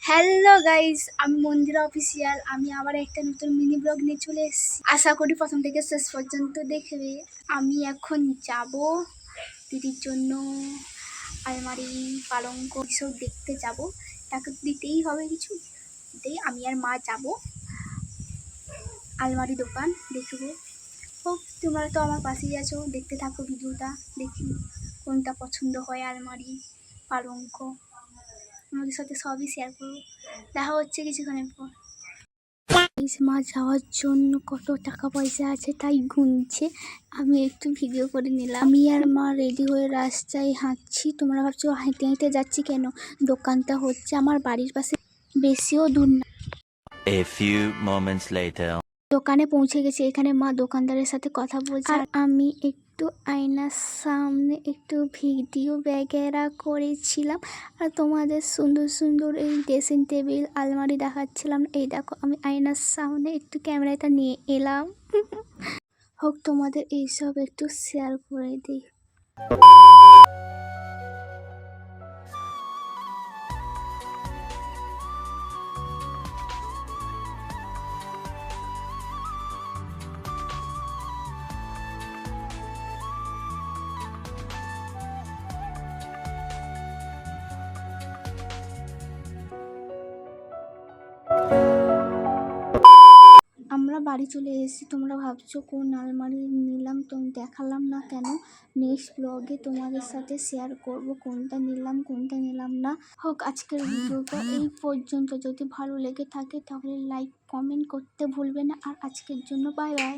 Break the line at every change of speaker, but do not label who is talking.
Hello guys আমি মন্দিরা official আমি আবার একটা নতুন মিনি ব্লগ নিয়ে চলে এসেছি। আশা করি প্রথম থেকে শেষ পর্যন্ত দেখবে। আমি এখন যাব দিদির জন্য আলমারি, পালঙ্ক এসব দেখতে যাব। তাকে দিতেই হবে কিছু। দিতেই আমি আর মা যাব। আলমারি দোকান, দেখব। হোক তোমরা তো আমার পাশেই আছো, দেখতে থাকো ভিডিওটা, দেখি কোনটা পছন্দ হয়, আলমারি, পালঙ্ক। আমাদের সাথে সবই শেয়ার করব। দেখা হচ্ছে কিছুক্ষণের পর। মা যাওয়ার জন্য কত টাকা পয়সা আছে তাই গুনছে। আমি একটু ভিডিও করে নিলাম। আমি আর মা রেডি হয়ে রাস্তায় হাঁটছি। তোমরা ভাবছ হেঁটে হেঁটে যাচ্ছি কেন? দোকানটা হচ্ছে আমার বাড়ির পাশে। বেশিও দূর না. দোকানে পৌঁছে গেছি। এখানে মা দোকানদারের সাথে কথা বলছে। আর আমি একটু আয়নার সামনে একটু ভিডিও ব্যাগেরা করেছিলাম। আর তোমাদের সুন্দর সুন্দর এই ড্রেসিং টেবিল আলমারি দেখাচ্ছিলাম। এই দেখো, আমি আয়নার সামনে একটু ক্যামেরাটা নিয়ে এলাম। হোক, তোমাদের এইসব একটু শেয়ার করে দিই। বাড়ি চলে এসেছি। তোমরা ভাবছ কোন আলমারি নিলাম, তো দেখালাম না কেন? নেক্সট ব্লগে তোমাদের সাথে শেয়ার করব কোনটা নিলাম কোনটা নিলাম না। হোক, আজকের ভিডিওটা এই পর্যন্ত। যদি ভালো লেগে থাকে তাহলে লাইক কমেন্ট করতে ভুলবে না। আর আজকের জন্য বাই বাই